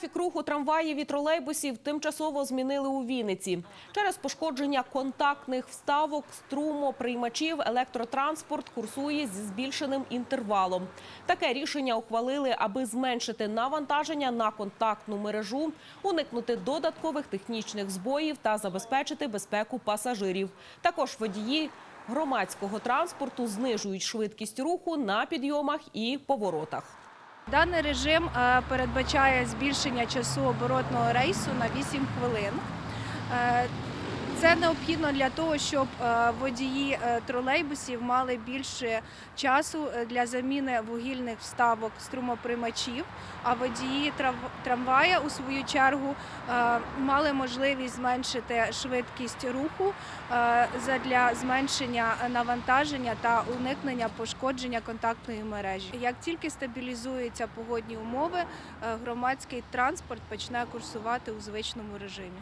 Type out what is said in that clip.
Графік руху трамваїв і тролейбусів тимчасово змінили у Вінниці. Через пошкодження контактних вставок, струмоприймачів електротранспорт курсує зі збільшеним інтервалом. Таке рішення ухвалили, аби зменшити навантаження на контактну мережу, уникнути додаткових технічних збоїв та забезпечити безпеку пасажирів. Також водії громадського транспорту знижують швидкість руху на підйомах і поворотах. Даний режим е, передбачає збільшення часу оборотного рейсу на 8 хвилин. Це необхідно для того, щоб е, водії е, тролейбусів мали більше часу е, для заміни вугільних вставок струмоприймачів, а водії трамвая у свою чергу мали можливість зменшити швидкість руху задля зменшення навантаження та уникнення пошкодження контактної мережі. Як тільки стабілізуються погодні умови, громадський транспорт почне курсувати у звичному режимі.